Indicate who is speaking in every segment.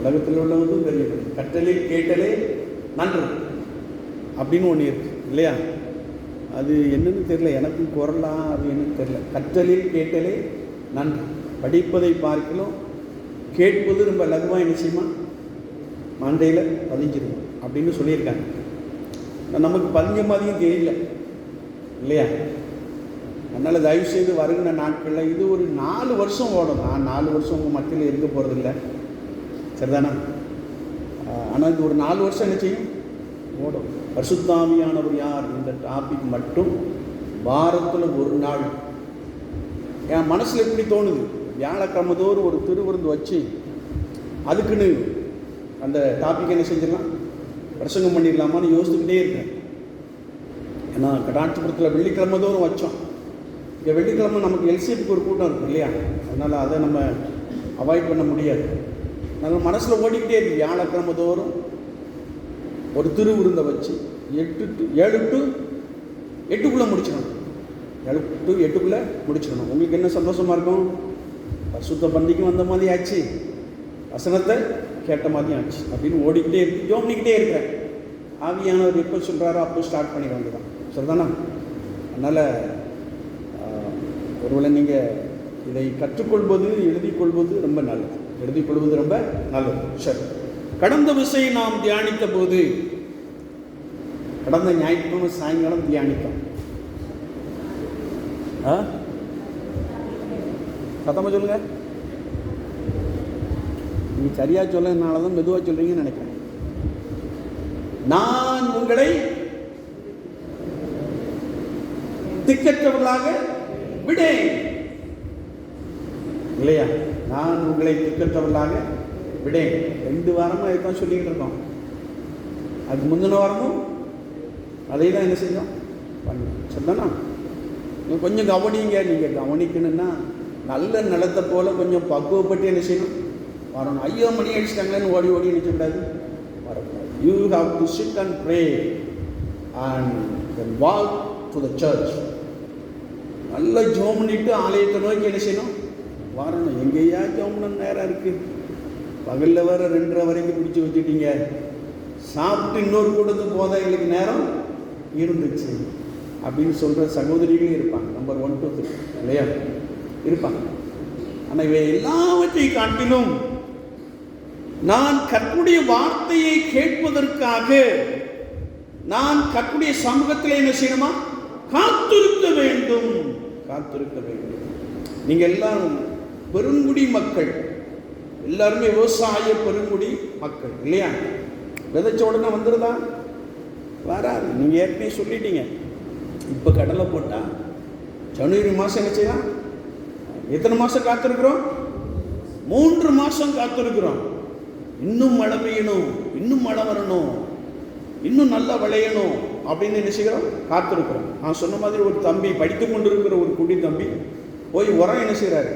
Speaker 1: உலகத்தில் உள்ளவங்களும் பெரியது கற்றலில் கேட்டலே நன்று அப்படின்னு ஒன்று இருக்கு இல்லையா? அது என்னன்னு தெரியல எனக்கும் குரலாம் அது என்னன்னு தெரியல. கற்றலில் கேட்டலே நன்று படிப்பதை பார்க்கலாம் கேட்பது ரொம்ப லகுவாக என்ன மண்டையில் பதிஞ்சிடும் அப்படின்னு சொல்லியிருக்காங்க. நமக்கு பதிஞ்ச மாதிரியும் தெரியல இல்லையா? அதனால் தயவுசெய்து வருகிற நாட்களில் இது ஒரு நாலு வருஷம் ஓடும் நான் நாலு வருஷம் உங்கள் மத்தியில் இருக்க போகிறதில்ல சரிதானா? ஆனால் இது ஒரு நாலு வருஷம் என்ன செய்யும்? ஓடும். பரிசுத்தாமியானவர் யார்? இந்த டாபிக் மட்டும் வாரத்தில் ஒரு நாள். என் மனசில் எப்படி தோணுது? வியாழக்கிழமதோறும் ஒரு திருவிருந்து வச்சு அதுக்குன்னு அந்த டாபிக் என்ன செஞ்சிடலாம்? பிரசங்கம் பண்ணிடலாமான்னு யோசிச்சுக்கிட்டே இருக்கேன். ஏன்னா கடாட்சிபுரத்தில் வெள்ளிக்கிழமதோறும் வச்சோம். இங்கே வெள்ளிக்கிழமை நமக்கு எல்சிபிக்கு ஒரு கூட்டம் இருக்கும் இல்லையா? அதனால் அதை நம்ம அவாய்ட் பண்ண முடியாது. நாங்கள் மனசில் ஓடிக்கிட்டே இருக்கு. வியாழக்கிழமை தோறும் ஒரு திருவிருந்தை வச்சு எட்டு டு ஏழு டு எட்டுக்குள்ளே முடிச்சிடணும். ஏழு டு எட்டுக்குள்ளே முடிச்சிடணும். உங்களுக்கு என்ன சந்தோஷமாக இருக்கும்? பசுத்த பந்திக்கும் வந்த மாதிரி ஆச்சு. வசனத்தை கேட்ட மாதிரி ஆச்சு. அப்படின்னு ஓடிக்கிட்டே இருக்கு. ஜோம் இருக்கேன் இருக்கிறேன். ஆவியானவர் எப்போ சொல்கிறாரோ அப்போ ஸ்டார்ட் பண்ணிட வேண்டியதான் சரிதானா? அதனால் ஒருவேளை நீங்கள் இதை கற்றுக்கொள்வது எழுதிக்கொள்வது ரொம்ப நல்லது. எழுதி கொள்வது ரொம்ப நல்லது. சரி. கடந்த விஷயம் நாம் தியானித்த போது கடந்த ஞாயிற்றுக்கிழமை சாயங்காலம் தியானித்தோம். ஆ? சத்தமாக சொல்லுங்க. நீங்க சரியா சொல்லனால தான் மெதுவாக சொல்றீங்கன்னு நினைக்கிறேன். நான் உங்களை திக்கற்றவர்களாக விடேன். இல்லையா? நான் உங்களை திக்கற்றவர்களாக விடேன். ரெண்டு வாரமாக இதுதான் சொல்லிக்கிட்டு இருக்கோம். அதுக்கு முந்தின வாரமும் அதை தான் என்ன செஞ்சோம் பண்ணோம். சரிதானா? கொஞ்சம் கவனிங்க. நீங்கள் கவனிக்கணும்னா நல்ல நிலத்தை போல் கொஞ்சம் பக்குவப்பட்டு என்ன செய்யணும்? வரணும். ஐயோ மணி அடிச்சிட்டாங்களேன்னு ஓடி ஓடி நினைக்கக்கூடாது. வரக்கூடாது. You have to sit and pray and then walk to the church நல்ல ஜோம் பண்ணிட்டு ஆலயத்தை நோக்கி என்ன செய்யணும்? வரணும். எங்கேயா ஜோம் நேரம் இருக்குது பகலில் வர ரெண்டரை வரைக்கும் பிடிச்சி வச்சுட்டீங்க. சாப்பிட்டு இன்னொரு கூட்டத்துக்கு போதா எங்களுக்கு நேரம் இருந்துச்சு. அப்படின்னு சொல்கிற சகோதரிகளும் இருப்பாங்க. நம்பர் ஒன் டூ த்ரீ இல்லையா? இருப்பாங்க. ஆனால் இவை எல்லாவற்றை காட்டிலும் நான் கற்புடைய வார்த்தையை கேட்பதற்காக நான் கற்புடைய சமூகத்தில் என்ன செய்யணுமா? காத்திருக்க வேண்டும். காத்திருக்க வேண்டும். நீங்கள் எல்லாரும் பெருங்குடி மக்கள். எல்லாருமே விவசாய பெருங்குடி மக்கள் இல்லையா? விதைச்ச உடனே வந்துருதா? வராது. நீங்கள் ஏற்கனவே சொல்லிட்டீங்க. இப்போ கடலை போட்டால் ஜனவரி மாதம் என்ன செய்யலாம்? எத்தனை மாதம் காத்திருக்கிறோம்? மூன்று மாதம் காத்திருக்கிறோம். இன்னும் மழை பெய்யணும் இன்னும் மழை வரணும் இன்னும் நல்லா விளையணும் அப்படின்னு என்ன செய்கிறோம் காத்திருக்கிறோம். நான் சொன்ன மாதிரி ஒரு தம்பி படித்து கொண்டிருக்கிற ஒரு குடி தம்பி போய் உரம் என்ன செய்கிறாரு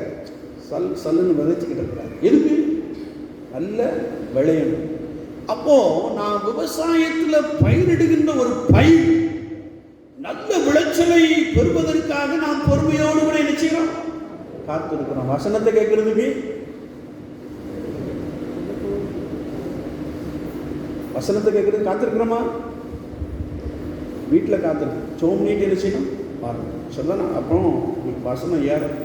Speaker 1: சல் சல்லுன்னு விதைச்சிக்கிட்டு இருக்கிறாங்க எதுக்கு? நல்ல விளையணும். அப்போ நான் விவசாயத்தில் பயிரிடுகின்ற ஒரு பயிர் நல்ல விளைச்சலை பெறுவதற்காக நாம் பொறுமையோடு கூட நிச்சயம் காத்திருக்கிறோம் வசனத்தை கேட்கறதுக்கு வசனத்தை கேட்கறது காத்திருக்கிறோமா? வீட்டில் காத்திருக்கு சோம் நீட்டு என்ன செய்யணும்? பாருங்க சொல்லணும் அப்புறம் உங்களுக்கு வசனம் ஏறும்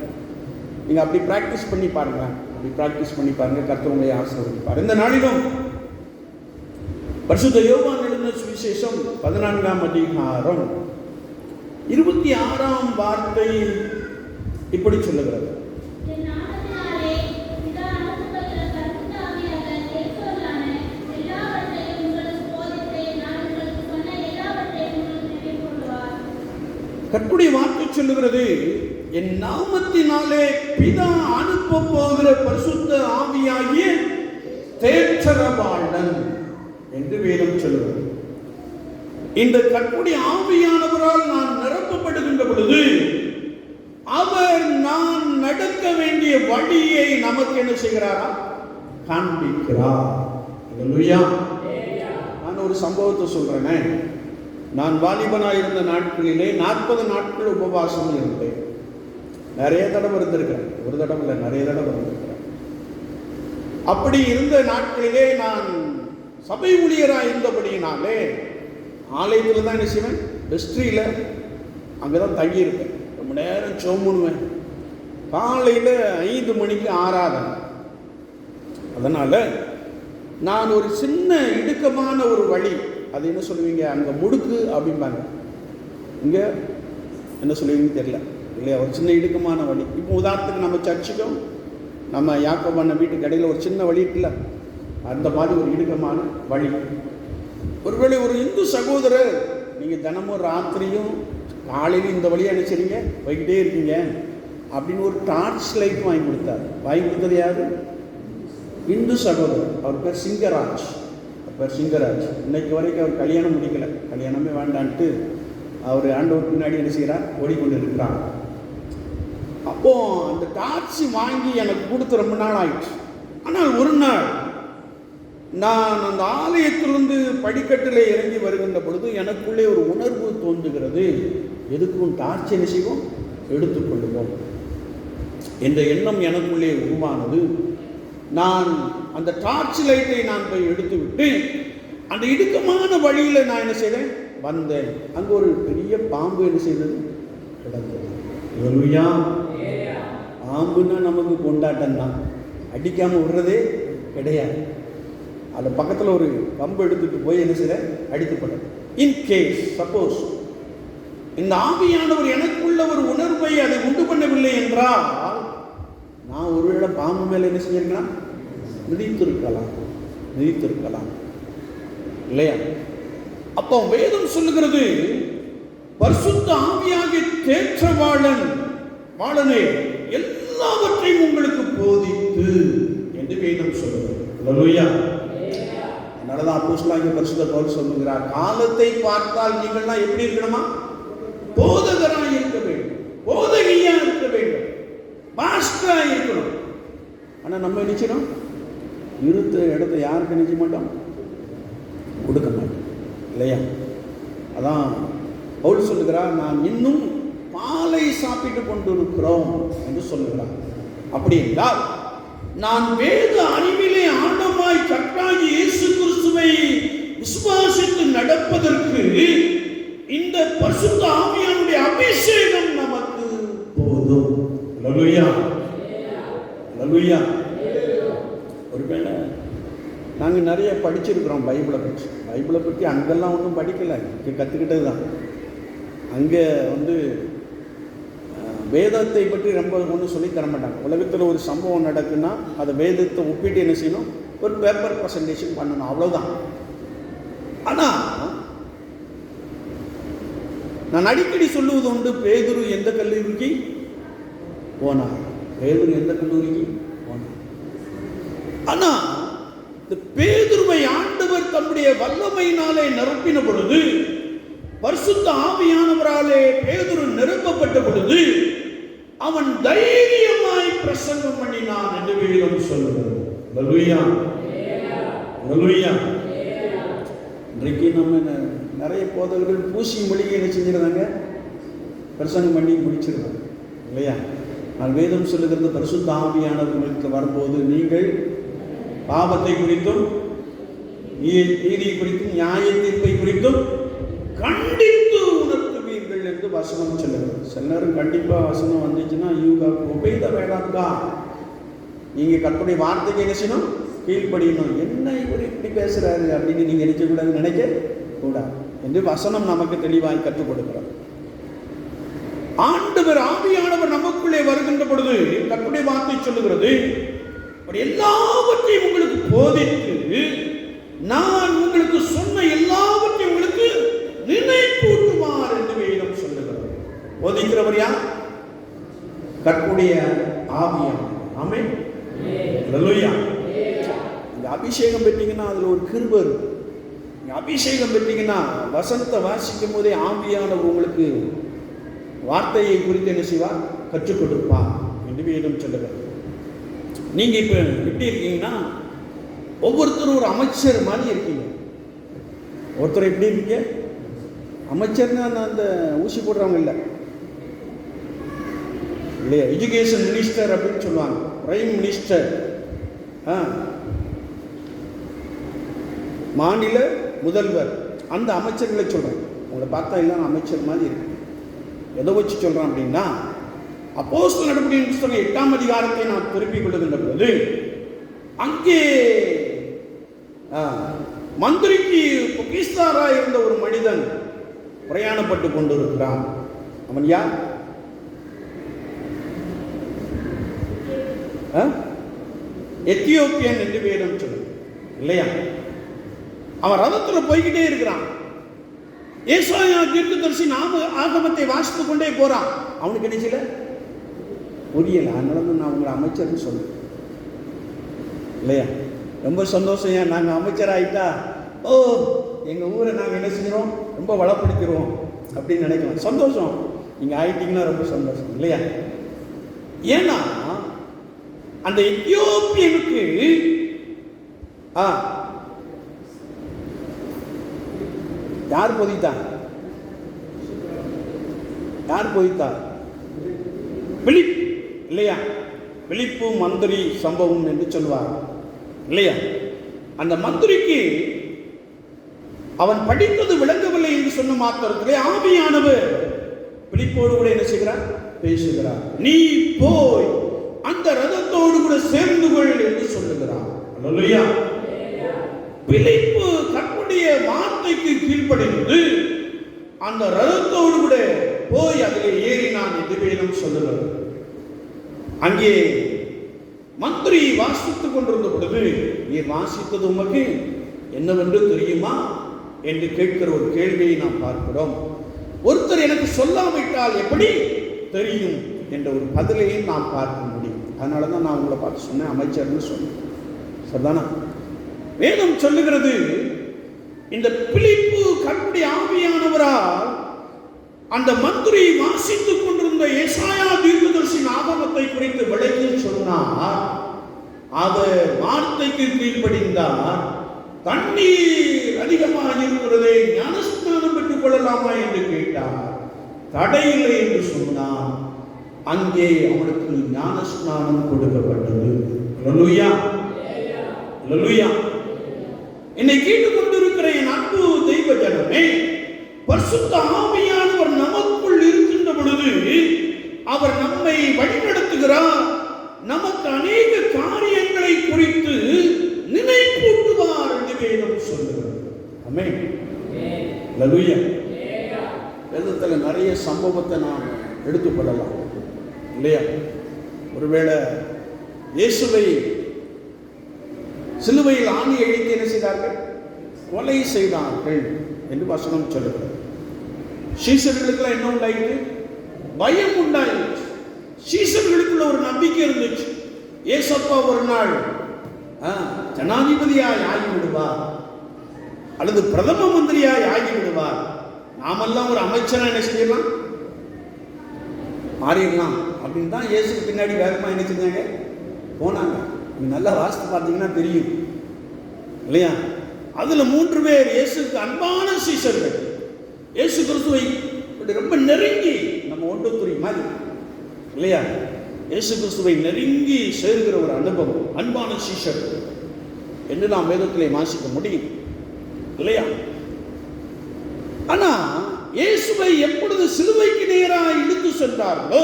Speaker 1: நீங்கள் அப்படி ப்ராக்டிஸ் பண்ணி பாருங்க. அப்படி ப்ராக்டிஸ் பண்ணி பாருங்க. கர்த்தர் உங்களை ஆசீர்வதிப்பார். இந்த நாளிலும் பரிசுத்த யோவான் எழுதின சுவிசேஷம் பதினான்காம் அதிகாரம் இருபத்தி ஆறாம் வார்த்தை இப்படி சொல்லுகிறது. கற்புடைய வார்த்தை சொல்லுகிறது என் நாமத்தினாலே பிதா அனுப்ப போகிற பரிசுத்த ஆவியாகிய தேற்றரவாளன் என்று வேதம் சொல்லுகிறது. இந்த கற்புடைய ஆவியானவரால் நான் நிரப்பப்படுகின்ற பொழுது அவர் நான் நடக்க வேண்டிய வழியை நமக்கு என்ன செய்கிறாரா? காண்பிக்கிறார். நான் ஒரு சம்பவத்தை சொல்றேன். நான் வாலிபனாக இருந்த நாட்களிலே நாற்பது நாட்கள் உபவாசம் இருந்தேன். நிறைய தடவை இருந்திருக்கிறேன் ஒரு தடவை இல்லை நிறைய தடவை இருந்திருக்கிறேன் அப்படி இருந்த நாட்களிலே நான் சபை ஊழியராக இருந்தபடியினாலே ஆலயத்தில் தான் என்ன செய்வேன்? பெஸ்ட்ரியில் அங்கே தான் தங்கியிருப்பேன். ரொம்ப நேரம் சோம்புணுவேன் காலையில் ஐந்து மணிக்கு ஆராதனை அதனால் நான் ஒரு சின்ன இடுக்கமான ஒரு வழி அது என்ன சொல்லுவீங்க? அங்கே முடுக்கு அப்படிம்பாங்க. இங்கே என்ன சொல்லுவீங்கன்னு தெரியல. இல்லையா? ஒரு சின்ன இடுக்கமான வழி. இப்போ உதாரணத்துக்கு நம்ம சர்ச்சுக்கும் நம்ம யாக்கோபான வீட்டுக்கு இடையில் ஒரு சின்ன வழி இருக்குல்ல? அந்த மாதிரி ஒரு இடுக்கமான வழி. ஒருவேளை ஒரு இந்து சகோதரர் நீங்கள் தினமும் ராத்திரியும் காலையிலும் இந்த வழியாக நினைச்சிருங்க போய்கிட்டே இருக்கீங்க அப்படின்னு ஒரு டார்ச் லைட் வாங்கி கொடுத்தார். வாங்கி கொடுத்தது யாரு? இந்து சகோதரர். அவர் பேர் சிங்கராஜ். அவர் பேர் சிங்கராஜ். இன்னைக்கு வரைக்கும் அவர் கல்யாணம் முடிக்கல. கல்யாணமே வேண்டான்ட்டு அவர் ஆண்டவர் பின்னாடி என்ன செய்கிறார் ஓடிக்கொண்டு இருக்கிறார் அப்போ அந்த டார்ச் வாங்கி எனக்கு கொடுத்து ரொம்ப நாள் ஆயிடுச்சு ஆனால் ஒரு நாள் நான் அந்த ஆலயத்திலிருந்து படிக்கட்டில் இறங்கி வருகின்ற பொழுது எனக்குள்ளே ஒரு உணர்வு தோன்றுகிறது. எதுக்கும் டார்ச் என்ன செய்வோம்? எடுத்துக்கொள்ளுவோம் என்ற எண்ணம் எனக்குள்ளே உருவானது. நான் அந்த டார்ச் லைட்டை நான் போய் எடுத்து விட்டு அந்த இடுக்கமான வழியில் நான் என்ன செய்தேன்? வந்தேன். அங்கே ஒரு பெரிய பாம்பு என்ன செய்தது? கிடந்தது. ஹalleluya. பாம்புன்னா நமக்கு கொண்டாட்டம் தான் அடிக்காமல் விடுறதே கிடையாது. அது பக்கத்தில் ஒரு கம்பு எடுத்துட்டு போய் என்ன செய்ய அடிக்கப்பட்டது இன் கேஸ் சப்போஸ் இந்த ஆவியானவர் எனக்குள்ள ஒரு உணர்வை அதை உண்டு பண்ணவில்லை என்றால் நான் ஒருவேளை பாம்பு மேலே என்ன செஞ்சிருக்கலாம்? மிதித்திருக்கலாம். மிதித்திருக்கலாம். இல்லையா? அப்போ வேதம் சொல்லுகிறது பரிசுத்த ஆவியாகிய தேற்றவாளன் வாழனே எல்லாவற்றையும் உங்களுக்கு போதித்து என்று வேதம் சொல்லுகிறது அதனாலதான் அப்போஸ்தலனாகிய பரிசுத்த பவுல் சொல்லுகிறார் காலத்தை பார்த்தால் நீங்கள்லாம் எப்படி இருக்கணுமா? போதகராக இருக்க வேண்டும். போதகியா இருக்க வேண்டும். மாஸ்டரா இருக்கணும். ஆனா நம்ம நினைச்சிடும் இருத்த இடத்த யாருக்கு நினைக்க மாட்டோம்? கொடுக்க மாட்டோம். இல்லையா? அதான் பவுல் சொல்லுகிறார் நாம் இன்னும் பாலை சாப்பிட்டு கொண்டிருக்கிறோம் என்று சொல்லுகிறார். அப்படி என்றால் நான் வேத அறிவிலே ஆண்டமாய் கர்த்தாகி இயேசு கிறிஸ்துவை விசுவாசித்து நடப்பதற்கு இந்த பரிசுத்த ஆவியானுடைய அபிஷேகம் நமக்கு போதும். ஹalleluya. ஹalleluya. ஒருவேளை நாங்கள் நிறைய படிச்சிருக்கிறோம் பைபிளை பற்றி. பைபிளை பற்றி அங்கெல்லாம் ஒன்றும் படிக்கலை. இங்கே கற்றுக்கிட்டது தான் அங்கே வந்து வேதத்தை பற்றி ரொம்ப ஒன்றும் சொல்லி தரமாட்டாங்க உலகத்தில் ஒரு சம்பவம் நடக்குன்னா அதை வேதத்தை ஒப்பிட்டு என்ன செய்யணும்? ஒரு பேப்பர் ப்ரெசன்டேஷன் பண்ணணும். அவ்வளோதான் ஆனால் நான் அடிக்கடி சொல்லுவது உண்டு பேதுரு எந்த கல்லூரிக்கு? போனார். பேதுரு எந்த கல்லூரிக்கு? போனார். ஆனால் இந்த பேதுருவை ஆண்டவர் தம்முடைய வல்லமையினாலே நிரப்பின பொழுது பரிசுத்த ஆவியானவராலே பேதுரு நிரப்பப்பட்ட பொழுது அவன் தைரியமாய் பிரசங்கம் பண்ணினான் என்று வேதம் சொல்லுகிறது. ஹalleluya. ஹalleluya. இன்றைக்கு நம்ம நிறைய போதல்கள் பூசி மொழிகை என்ன செஞ்சிருந்தாங்க? பிரசங்கம் பண்ணி முடிச்சிருக்காங்க இல்லையா? நான் வேதம் சொல்லுகிறது பரிசுத்த ஆவியானவர்களுக்கு வரும்போது நீங்கள் பாவத்தை குறித்தும் நீ- நீதியை குறித்தும் நியாய தீர்ப்பை குறித்தும் கண்டித்து உணர்த்துவீர்கள் என்று வசனம் சொல்லுகிறது சில நேரம் கண்டிப்பாக வசனம் வந்துச்சுன்னா யூகா உபேத வேடாக்கா நீங்கள் கற்பனை வார்த்தைக்கு என்ன செய்யணும்? கீழ்ப்படியணும். என்ன இவர் இப்படி பேசுறாரு அப்படின்னு நீங்கள் நினைக்கக்கூடாதுன்னு நினைக்க கூடாது. என்று வசனம் நமக்கு தெளிவாய் கற்றுக் கொடுக்கிறார் ஆண்டவர் ஆவியானவர் நமக்குள்ளே வருகின்ற பொழுது கற்பனை வார்த்தை சொல்லுகிறது எல்லாவற்றையும் உங்களுக்கு போதித்து நான் உங்களுக்கு சொன்ன எல்லா நினைப்பூட்டுவார் என்று வேதம் சொல்லுகிறது. போதிக்கிறவர் யார்? கற்புடைய ஆவியானவர். ஆமென். இந்த அபிஷேகம் பெற்றீங்கன்னா அதில் ஒரு கிருபர் இருக்கும் அபிஷேகம் பெற்றீங்கன்னா வசந்த வாசிக்கும் போதே ஆம்பியானவர் உங்களுக்கு வார்த்தையை குறித்து என்ன செய்வார்? கற்றுக் கொடுப்பார் என்று வேதம் சொல்லுகிறார் நீங்க இப்ப எப்படி இருக்கீங்கன்னா ஒவ்வொருத்தரும் ஒரு அமைச்சர் மாதிரி இருக்கீங்க. ஒருத்தர் எப்படி இருக்கீங்க? அமைச்சர்னா அந்த- அந்த ஊசி போடுறவங்க இல்லை இல்லையா? எஜுகேஷன் மினிஸ்டர் அப்படின்னு சொல்லுவாங்க. பிரைம் மினிஸ்டர் ஆ. மாநில முதல்வர். அந்த அமைச்சர்களை சொல்கிறேன் உங்களை பார்த்தா எல்லாம் அமைச்சர் மாதிரி இருக்கு. எதை வச்சு சொல்கிறேன் அப்படின்னா அப்போஸ் நடவடிக்கை புஸ்தகம் எட்டாம் அதிகாரத்தை நான் திருப்பிக் கொள்ளுகின்ற பொழுது அங்கே ஆ, மந்திரிக்கு பொக்கிஸ்தாராக இருந்த ஒரு மனிதன் பிரயாணப்பட்டு கொண்டிருக்கிறான். அவன் யார்? ஆ? எத்தியோப்பியன் என்று வேதம் சொல்லு இல்லையா? அவன் ரதத்துல போய்கிட்டே இருக்கிறான். ஏசாயா தீர்க்கதரிசி நாம ஆகமத்தை வாசித்துக் கொண்டே போறான். அவனுக்கு என்ன புரியல. அதனால நான் உங்களை அமைச்சர்னு சொல்லுவேன் இல்லையா? ரொம்ப சந்தோஷம். ஏன்? நாங்கள் அமைச்சர் ஆயிட்டா ஓ எங்கள் ஊரை நாங்கள் என்ன செஞ்சிடும் ரொம்ப வளப்படுத்திடுவோம் அப்படின்னு நினைக்கலாம் சந்தோஷம். நீங்கள் ஆயிட்டீங்கன்னா ரொம்ப சந்தோஷம் இல்லையா? ஏன்னா அந்த எத்தியோப்பியனுக்கு ஆ யார் பொதித்தாங்க யார் பொதித்தா? பிலிப் இல்லையா? பிலிப்பு மந்திரி சம்பவம் என்று சொல்வார் இல்லையா? அந்த மந்திரிக்கு அவன் படித்தது விளங்க என்று சொன்ன மாத்திரத்திலே ஆவியானவர் பிலிப்போடு கூட என்ன செய்கிறார்? பேசுகிறார். நீ போய் அந்த ரதத்தோடு கூட சேர்ந்து கொள் என்று சொல்லுகிறார். பிழைப்பு தன்னுடைய வார்த்தைக்கு கீழ்ப்படைந்து அந்த ரதத்தோடு கூட போய் அதிலே ஏறினான் என்று வேதம் சொல்லுகிறது. அங்கே மந்திரி வாசித்துக் கொண்டிருந்த பொழுது நீர் வாசித்தது உமக்கு என்னவென்று தெரியுமா? என்று கேட்கிற ஒரு கேள்வியை நாம் பார்க்கிறோம். ஒருத்தர் எனக்கு சொல்லாவிட்டால் எப்படி தெரியும் என்ற ஒரு பதிலையும் நாம் பார்க்க முடியும். அதனால தான் நான் உங்களை பார்த்து சொன்னேன் அமைச்சர்னு சொன்னேன். சரிதானா? வேதம் சொல்லுகிறது இந்த பிழிப்பு கற்புடைய ஆவியானவரால் அந்த மந்திரி வாசித்துக் கொண்டிருந்த ஏசாயா தீர்க்கதரிசி ஆகமத்தை குறித்து விளக்கி சொன்னார் அவர் வார்த்தைக்கு கீழ்ப்படிந்தார் தண்ணீர் அதிகமாக இருக்கிறதே ஞானஸ்நானம் பெற்றுக் கொள்ளலாமா என்று கேட்டார். தடையில்லை என்று சொன்னார் அங்கே அவனுக்கு ஞானஸ்நானம் கொடுக்கப்பட்டது. அல்லேலூயா. அல்லேலூயா. என்னை கேட்டுக் கொண்டிருக்கிற என் அன்பு தெய்வ ஜனமே பரிசுத்த ஆமையானவர் நமக்குள் இருக்கின்ற பொழுது அவர் நம்மை வழிநடத்துகிறார். நமக்கு அநேக காரியங்களை குறித்து நினைவு வேதம் சொல்லுகிறது ஆமென். அல்லேலூயா. வேதத்தில் நிறைய சம்பவத்தை நாம் எடுத்துக்கொள்ளலாம் இல்லையா? ஒருவேளை இயேசுவை சிலுவையில் ஆணி அழித்து என்ன செய்தார்கள்? கொலை செய்தார்கள் என்று வசனம் சொல்லுகிறது. சீசர்களுக்கெல்லாம் என்ன உண்டாயிற்று? பயம் உண்டாயிடுச்சு சீசர்களுக்குள்ள ஒரு நம்பிக்கை இருந்துச்சு. ஏசப்பா ஒரு நாள் ஜனாதிபதியாய் ஆகிவிடுவார். அல்லது பிரதம மந்திரியாய் ஆகிவிடுவார். நாமெல்லாம் ஒரு அமைச்சரா என்ன செய்யலாம்? மாறிடலாம். அப்படின்னு தான் இயேசுக்கு பின்னாடி வேகமாக என்ன செஞ்சாங்க? போனாங்க. நல்லா வாசித்து பார்த்தீங்கன்னா தெரியும். இல்லையா? அதில் மூன்று பேர் இயேசுக்கு அன்பான சீசர்கள் இயேசு கிறிஸ்துவை இப்படி ரொம்ப நெருங்கி நம்ம ஒன்றுத்துறை மாதிரி. இல்லையா? இயேசு கிறிஸ்துவை நெருங்கி சேர்கிற ஒரு அனுபவம் அன்பான சீஷர். என்று நாம் வேதத்திலே வாசிக்க முடியும்? இல்லையா? ஆனா இயேசுவை எப்பொழுது சிலுவைக்கு நேராக இழுத்து சென்றார்களோ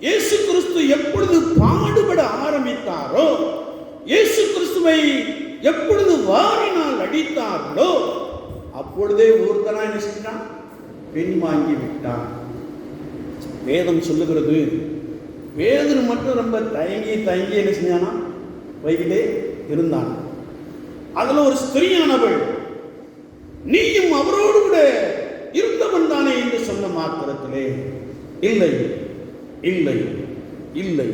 Speaker 1: இயேசு கிறிஸ்து எப்பொழுது பாடுபட ஆரம்பித்தாரோ இயேசு கிறிஸ்துவை எப்பொழுது வாரினால் அடித்தார்களோ அப்பொழுதே ஒருத்தனா என்ன செஞ்சான் பெண் வாங்கி விட்டான். வேதம் சொல்லுகிறது வேதர் மட்டும் ரொம்ப தயங்கி தயங்கி என்ன செஞ்சானா? வைகிட்டே இருந்தான். அதில் ஒரு ஸ்திரீயானவள் நீயும் அவரோடு கூட இருந்தவன் தானே? என்று சொன்ன மாத்திரத்திலே இல்லை இல்லை இல்லை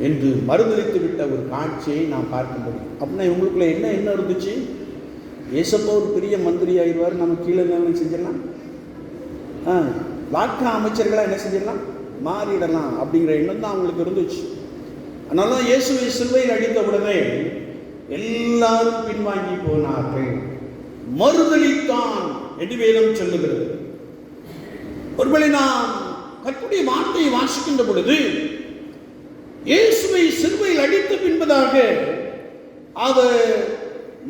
Speaker 1: என்று மறுதளித்து விட்ட ஒரு காட்சியை நாம் பார்க்க முடியும் அப்படின்னா இவங்களுக்குள்ள என்ன என்ன இருந்துச்சு? ஏசப்பா ஒரு பெரிய மந்திரி ஆயிடுவார் நம்ம கீழே என்ன செஞ்சிடலாம். ஆ அமைச்சர்களாக என்ன செஞ்சிடலாம்? மாறிடலாம் அப்படிங்கிற எண்ணம் தான் அவங்களுக்கு இருந்துச்சு. அதனால தான் இயேசுவை சிலுவையில் அடித்த உடனே எல்லாரும் பின்வாங்கி போனார்கள். மறுதளித்தான் என்று வேதம் சொல்லுகிறது. ஒருவேளை நாம் கற்புடைய வார்த்தையை வாசிக்கின்ற பொழுது இயேசுவை சிறுவையில் அடித்த பின்பதாக அவர்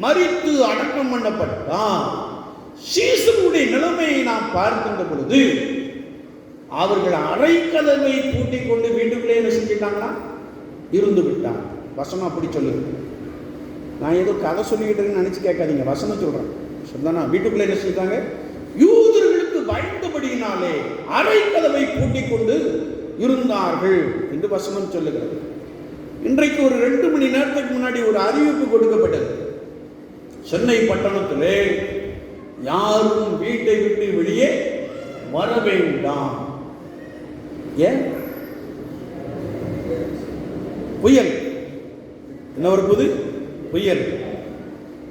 Speaker 1: மறித்து அடக்கம் பண்ணப்பட்டான். சீசனுடைய நிலைமையை நாம் பார்க்கின்ற பொழுது அவர்கள் அரைக்கதைமையை பூட்டி கொண்டு வீட்டுக்குள்ளே என்ன செஞ்சிட்டாங்களா? இருந்து விட்டாங்க. வசனம் அப்படி சொல்லுது. நான் ஏதோ கதை சொல்லிக்கிட்டு இருக்கேன்னு நினச்சி கேட்காதீங்க. வசனம் சொல்கிறேன் சொன்னா வீட்டுக்குள்ளே என்ன செஞ்சிட்டாங்க? யூதர்களுக்கு பயந்தபடியினாலே அரைக்கதமையை பூட்டி கொண்டு இருந்தார்கள் என்று வசனம் சொல்லுகிறது. இன்றைக்கு ஒரு ரெண்டு மணி நேரத்துக்கு முன்னாடி ஒரு அறிவிப்பு கொடுக்கப்பட்டது. சென்னை பட்டணத்திலே யாரும் வீட்டை விட்டு வெளியே வர வேண்டாம். ஏன்? புயல். என்ன ஒரு புது? புயல்.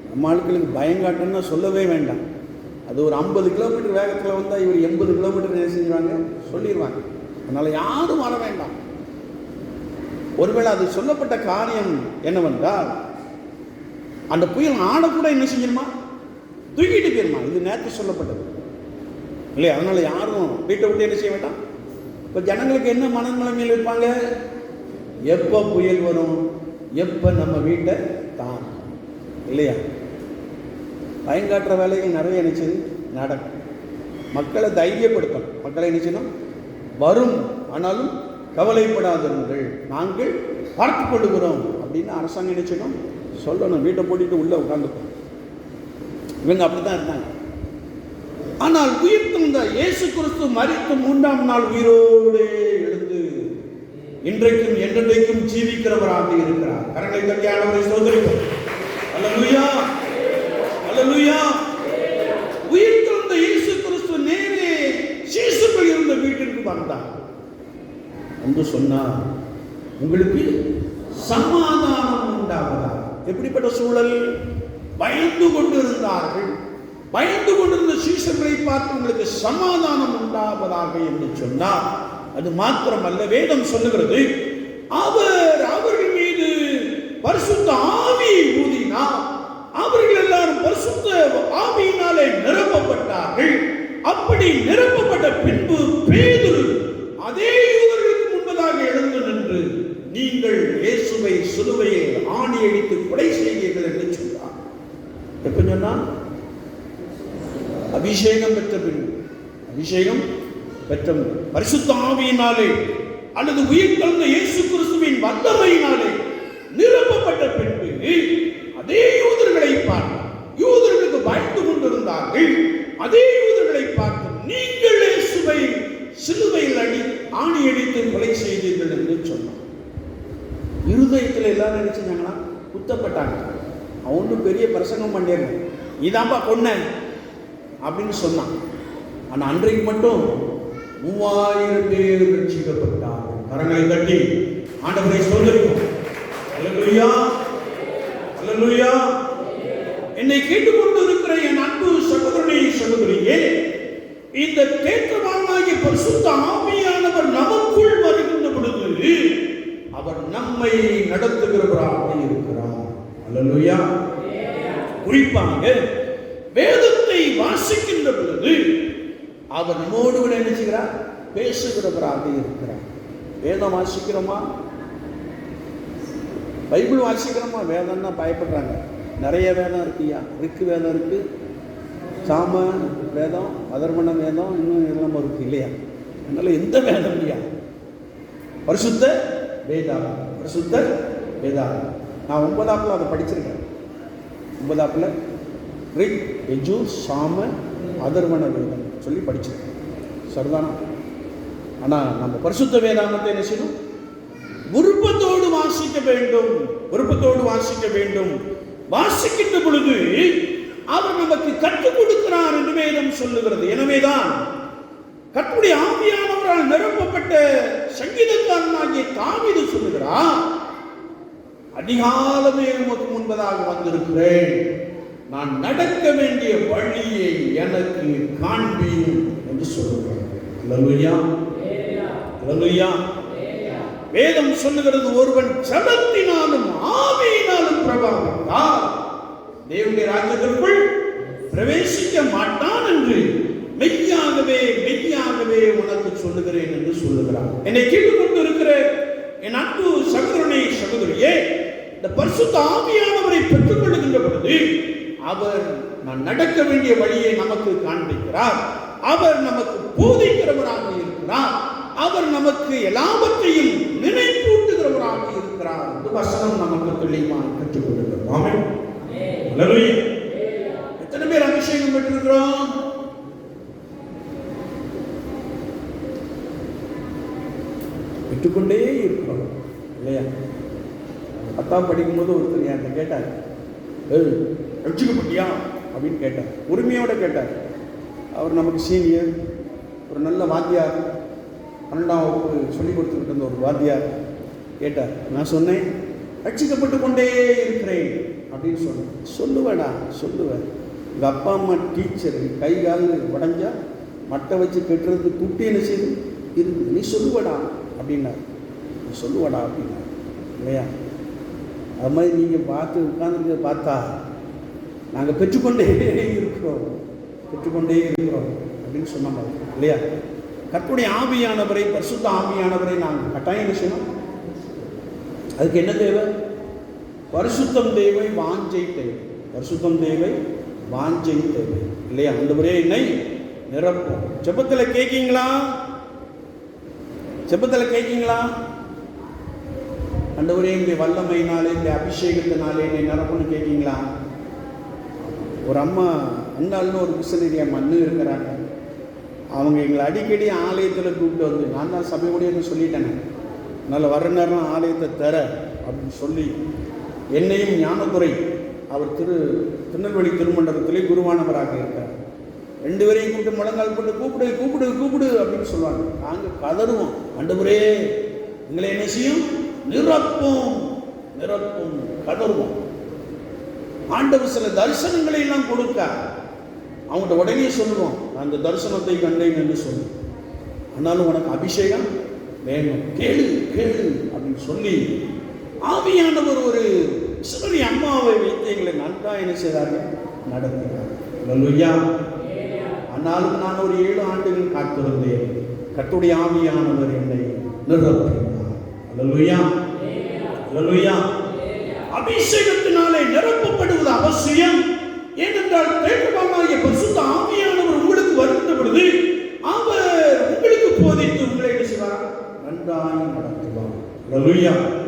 Speaker 1: நம்ம ஆட்களுக்கு பயங்காட்டம்னா சொல்லவே வேண்டாம். அது ஒரு ஐம்பது கிலோமீட்டர் வேகத்தில் வந்தால் இவர் எண்பது கிலோமீட்டர் என்ன செஞ்சுருவாங்க சொல்லிடுவாங்க அதனால் யாரும் வர வேண்டாம். ஒருவேளை அது சொல்லப்பட்ட காரியம் என்னவென்றால் அந்த புயல் ஆடக்கூட என்ன செஞ்சிருமா தூக்கிட்டு போயிருமா? இது நேற்று சொல்லப்பட்டது. இல்லையா? அதனால யாரும் வீட்டை விட்டு என்ன செய்ய வேண்டாம்? இப்போ ஜனங்களுக்கு என்ன மனநிலைமையில் இருப்பாங்க? எப்போ புயல் வரும்? எப்போ நம்ம வீட்டை தான் இல்லையா? பயங்காட்டுற வேலைகள் நிறைய நினைச்சது நடக்கும். மக்களை தைரியப்படுத்தணும். மக்களை என்ன வரும். ஆனாலும் கவலைப்படாதவர்கள். நாங்கள் பார்த்து கொள்ளுகிறோம் அப்படின்னு அரசாங்கம் என்ன சொல்லணும். வீட்டை போட்டிட்டு உள்ளே உட்காந்துக்கணும் இவங்க அப்படித்தான் இருந்தாங்க. ஆனால் உயிர் தந்த இயேசு கிறிஸ்து மறித்து மூன்றாம் நாள் உயிரோடு எழுந்து இன்றைக்கும் என்றென்றைக்கும் ஜீவிக்கிறவராக இருக்கிறார். கரங்களை தட்டி ஆண்டவரை சோதரிப்போம் அல்லேலூயா. அல்லேலூயா. உயிர் தந்த இயேசு கிறிஸ்து நேரே சீசுக்குள் இருந்த வீட்டிற்கு வந்தார். என்று சொன்னார் உங்களுக்கு சமாதானம் உண்டாவதா? எப்படிப்பட்ட சூழல்? பயந்து கொண்டு இருந்தார்கள் பயந்து கொண்டிருந்த சீசர்களை பார்த்து உங்களுக்கு சமாதானம் உண்டாவதாக என்று சொன்னார். அது மாத்திரமல்ல வேதம் சொல்லுகிறது அவர் அவர்கள் மீது பரிசுத்த ஆவியை ஊதினார். அவர்கள் எல்லாரும் பரிசுத்த ஆவியினாலே நிரப்பப்பட்டார்கள். அப்படி நிரப்பப்பட்ட பின்பு பேதுரு அதே யூதர்களுக்கு முன்பதாக எழுந்து நின்று நீங்கள் இயேசுவை சிலுவையில் ஆணி அடித்து கொலை செய்தீர்கள் என்று சொன்னார் எப்ப சொன்னா அபிஷேகம் பெற்ற பின்பு அபிஷேகம் பெற்ற பரிசுத்தாவியினாலே அல்லது உயிர் கலந்த இயேசு கிறிஸ்துவின் வல்லமையினாலே நிரப்பப்பட்ட பின்பு அதே யூதர்களை பார்த்து யூதர்களுக்கு பயந்து கொண்டிருந்தார்கள். அதே யூதர்களை பார்த்து நீங்கள் இயேசுவை சிலுவையில் அடி ஆணி அடித்து கொலை செய்தீர்கள் என்று சொன்னார் இருதயத்தில் எல்லாரும் என்ன செஞ்சாங்கன்னா குத்தப்பட்டாங்க அவனும் பெரிய பிரசங்கம் பண்ணிடுறேன் இதான்ப்பா கொன்ன. அப்படின்னு சொன்னான். ஆனால் அன்றைக்கு மட்டும் மூவாயிரம் பேர் ரட்சிக்கப்பட்டார்கள். கரங்களை கட்டி ஆண்டவரை சொல்லிருக்கோம் என்னை கேட்டுக்கொண்டிருக்கிற என் அன்பு சகோதரனை சகோதரியே இந்த தேற்றவானாகிய பரிசுத்த ஆவியானவர் நமக்குள் வருகின்ற பொழுது அவர் நம்மை நடத்துகிறவராக இருக்கிறார். அல்லேலூயா. குறிப்பாக வேதத்தை வாசிக்கின்ற பொழுது அவர் நம்மோடு கூட நினைச்சுக்கிறார் பேசுகிறவராக இருக்கிறார். வேதம் வாசிக்கிறோமா? பைபிள் வாசிக்கிறோமா? வேதம்னா பயப்படுறாங்க. நிறைய வேதம் இருக்குயா? ரிக்கு வேதம் இருக்கு. சாம வேதம் அதர்மண வேதம் இன்னும் எல்லாமே இருக்கு இல்லையா? அதனால எந்த வேதம் இல்லையா? பரிசுத்த வேதாகம் பரிசுத்த வேதாகம் நான் ஒன்பதாப்பில் அதை படிச்சிருக்கேன். ஒன்பதாப்பில் ரிக் எஜு சாம அதர்வண வேதம் சொல்லி படிச்சிருக்கேன் சரிதானா? ஆனால் நம்ம பரிசுத்த வேதாந்தத்தை என்ன செய்யணும்? விருப்பத்தோடு வாசிக்க வேண்டும். விருப்பத்தோடு வாசிக்க வேண்டும். வாசிக்கின்ற பொழுது அவர் நமக்கு கற்றுக் கொடுக்கிறார் என்று வேதம் சொல்லுகிறது. எனவேதான் கற்புடைய ஆவியானவரால் நிரப்பப்பட்ட சங்கீதக்காரனாகிய தாவீது சொல்லுகிறார் அதிகாலமே உமக்கு முன்பதாக வந்திருக்கிறேன். நான் நடக்க வேண்டிய வழியை எனக்கு காண்பீன் என்று சொல்லுகிறார். அல்லேலூயா அல்லேலூயா வேதம் சொல்லுகிறது ஒருவன் ஜபத்தினாலும் ஆவியினாலும் பிரபாவித்தால் தேவனுடைய ராஜ்யத்திற்குள் பிரவேசிக்க மாட்டான் என்று மெய்யாகவே மெய்யாகவே உனக்கு சொல்லுகிறேன் என்று சொல்லுகிறார் என்னை கேட்டுக்கொண்டு இருக்கிற என் அன்பு சகோதரனை சகோதரியே இந்த பரிசுத்த ஆவியானவரை பெற்றுக் கொள்ளுகின்ற பொழுது அவர் நான் நடக்க வேண்டிய வழியை நமக்கு காண்பிக்கிறார். அவர் நமக்கு போதிக்கிறவராக இருக்கிறார். அவர் நமக்கு எல்லாவற்றையும் நினைப்பூட்டுகிறவராக இருக்கிறார் இந்த வசனம் நமக்கு தெளிவாக கற்றுக் கொடுக்கிறோம். எத்தனை பேர் அபிஷேகம் பெற்றிருக்கிறோம்? பெற்றுக்கொண்டே இருக்கிறோம். இல்லையா? பத்தாம் படிக்கும்போது ஒருத்தர் என்கிட்ட கேட்டார். ஏய் அப்படின்னு கேட்டார். உரிமையோட கேட்டார். அவர் நமக்கு சீனியர் ஒரு நல்ல வாத்தியார் பன்னெண்டாம் வகுப்பு சொல்லி கொடுத்துக்கிட்டு இருந்த ஒரு வாத்தியார் கேட்டார். நான் சொன்னேன் ரட்சிக்கப்பட்டு கொண்டே இருக்கிறேன் அப்படின்னு சொன்னேன் சொல்லுவேடா சொல்லுவேன். உங்கள் அப்பா அம்மா டீச்சர் கை கால் உடஞ்சா மட்டை வச்சு கெட்டுறது துட்டி என்ன செய்து? இருந்து நீ சொல்லுவடா அப்படின்னார். நீ சொல்லுவடா அப்படின்னார். இல்லையா? அது மாதிரி நீங்கள் பார்த்து உட்காந்துருக்க பார்த்தா நாங்கள் பெற்றுக்கொண்டே இருக்கிறோம். பெற்றுக்கொண்டே இருக்கிறோம் அப்படின்னு சொன்ன மாதிரி இல்லையா? கற்புடைய ஆவியானவரை பரிசுத்த ஆவியானவரை நாங்கள் கட்டாயம் செய்யணும்? அதுக்கு என்ன தேவை? பரிசுத்தம் தேவை வாஞ்சை தேவை. பரிசுத்தம் தேவை வாஞ்சை தேவை. இல்லையா? அந்த முறையே என்னை நிரப்பும் செப்பத்தில் கேட்கீங்களா செப்பத்தில் கேட்கீங்களா ஆண்டவரே இங்கே வல்லமையினாலே இந்த அபிஷேகத்தினாலே என்னை நிரப்புன்னு கேட்கீங்களா ஒரு அம்மா அண்ணாள்னு ஒரு மிஷனரி அம்மா அண்ணன் இருக்கிறாங்க. அவங்க எங்களை அடிக்கடி ஆலயத்தில் கூப்பிட்டு வந்து நான் தான் சபை ஊழியர்னு சொல்லிட்டேனே. அதனால் வர நேரம் ஆலயத்தை தர அப்படின்னு சொல்லி என்னையும் ஞானத்துறை அவர் திரு திருநெல்வேலி திருமண்டலத்திலே குருவானவராக இருக்கார். ரெண்டு பேரையும் கூப்பிட்டு முழங்கால் போட்டு கூப்பிடு கூப்பிடு கூப்பிடு அப்படின்னு சொல்லுவாங்க. நாங்கள் கதறுவோம். அண்டுபுரே எங்களை என்ன செய்யும்? நிரப்பும் நிரப்பும் கதறுவோம். ஆண்டவர் சில தரிசனங்களை எல்லாம் கொடுக்க அவங்கள்ட்ட உடனே சொல்லுவோம் அந்த தரிசனத்தை கண்டேன் என்று சொல்லுவோம் ஆனாலும் உனக்கு அபிஷேகம் வேணும். கேளு கேளு அப்படின்னு சொல்லி ஆவியானவர் ஒரு சிலரி அம்மாவை வைத்து எங்களை நன்றா என்ன செய்தார்கள்? நடத்தினார். ஆனாலும் நான் ஒரு ஏழு ஆண்டுகள் காத்திருந்தேன். கத்துடைய ஆவியானவர் என்னை நிறுத்தினார் அல்லேலூயா. அல்லேலூயா. அபிஷேகத்தினாலே நிரப்பப்படுவது அவசியம். ஏனென்றால் தேவமாகிய பரிசுத்த ஆவியானவர் உங்களுக்கு வருகின்ற பொழுது அவர் உங்களுக்கு போதித்து உங்களை என்ன செய்வார்? நன்றாய் நடத்துவார்.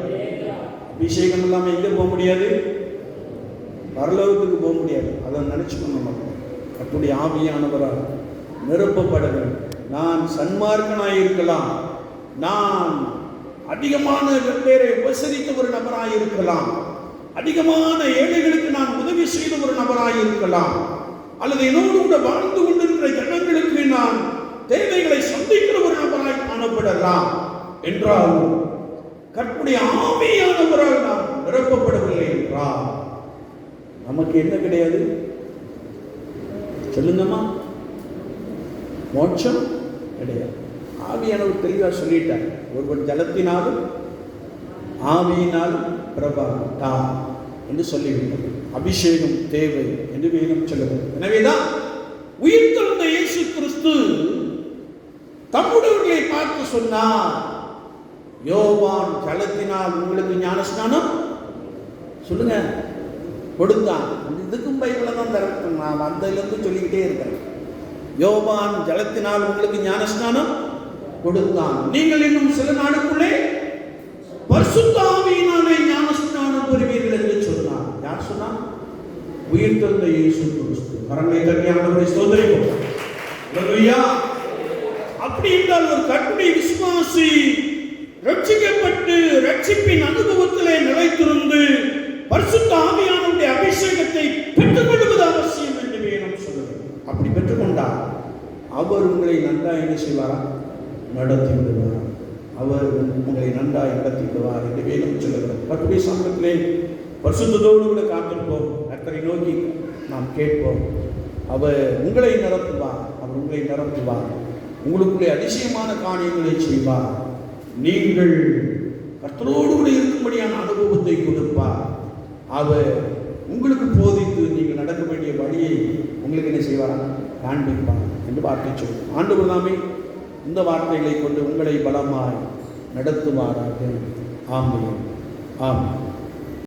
Speaker 1: அபிஷேகம் இல்லாமல் எங்கே போக முடியாது? பரலோகத்துக்கு போக முடியாது. அதை நினச்சிக்கணும் நம்ம. அப்படி ஆவியானவரால் நிரப்பப்பட வேண்டும். நான் சன்மார்க்கனாய் இருக்கலாம். நான் அதிகமான பேரை உபசரித்த ஒரு நபராக இருக்கலாம். அதிகமான ஏழைகளுக்கு நான் உதவி செய்த ஒரு நபராக இருக்கலாம். அல்லது என்னோடு கூட வாழ்ந்து கொண்டிருக்கிற ஜனங்களுக்கு நான் தேவைகளை சந்திக்கிற ஒரு நபராய் காணப்படலாம். என்றாலும் கற்புடைய ஆவியானவரால் நாம் நிரப்பப்படவில்லை என்றால் நமக்கு என்ன கிடையாது? சொல்லுங்கம்மா. மோட்சம் கிடையாது. ஆவியானவர் தெளிவாக சொல்லிட்டார். ஒருவன் ஜலத்தினாலும் ஆவியினால் பிரபாட்டா என்று சொல்லிவிட்டது அபிஷேகம் தேவை என்று வேதம் சொல்லுகிறது. எனவேதான் உயிர் தந்த இயேசு கிறிஸ்து தம்முடையவர்களை பார்த்து சொன்னார். யோவான் ஜலத்தினால் உங்களுக்கு ஞானஸ்நானம் சொல்லுங்க. கொடுத்தான். அந்த இதுக்கும் பைபிளில் தான் திறக்கும் நான் வந்ததுலேருந்து சொல்லிக்கிட்டே இருக்கிறேன். யோவான் ஜலத்தினால் உங்களுக்கு ஞானஸ்நானம் கொடுத்தான். நீங்கள் இன்னும் சில நாடுக்குள்ளே பரிசுத்தாவியினாலே ஞானஸ்நானம் பெறுவீர்கள் என்று சொன்னார். யார் சொன்னார்? உயிர் தந்த இயேசு கிறிஸ்து. மரணை தட்டி ஆண்டவரை அப்படி என்றால் ஒரு கற்பனை விசுவாசி ரட்சிக்கப்பட்டு ரட்சிப்பின் அனுபவத்திலே நிலைத்திருந்து பரிசுத்த ஆவியானுடைய அபிஷேகத்தை பெற்றுக்கொள்வது அவசியம் என்று வேணும் சொல்லுங்கள் அப்படி பெற்றுக்கொண்டார் அவர் உங்களை நன்றாக என்ன செய்வாரா? நடத்தி விடுவார்? அவர் உங்களை நன்றாய் நடத்தி விடுவார் என்று வேதம் சொல்லுகிறோம் கற்பனை சமூகத்திலே பரிசுத்தோடு கூட காத்திருப்போம். கர்த்தரை நோக்கி நாம் கேட்போம். அவர் உங்களை நிரப்புவார் அவர் உங்களை நிரப்புவார் உங்களுக்குள்ளே அதிசயமான காரியங்களை செய்வார் நீங்கள் கர்த்தரோடு கூட இருக்கும்படியான அனுபவத்தை கொடுப்பார் அவர் உங்களுக்கு போதித்து நீங்கள் நடக்க வேண்டிய வழியை உங்களுக்கு என்ன செய்வார்? காண்பிப்பார் என்று வார்த்தை சொல்லும் ஆண்டு தாமே இந்த வார்த்தைகளை கொண்டு உங்களை பலமாய் நடத்துமாறாக ஆமென். ஆமென்.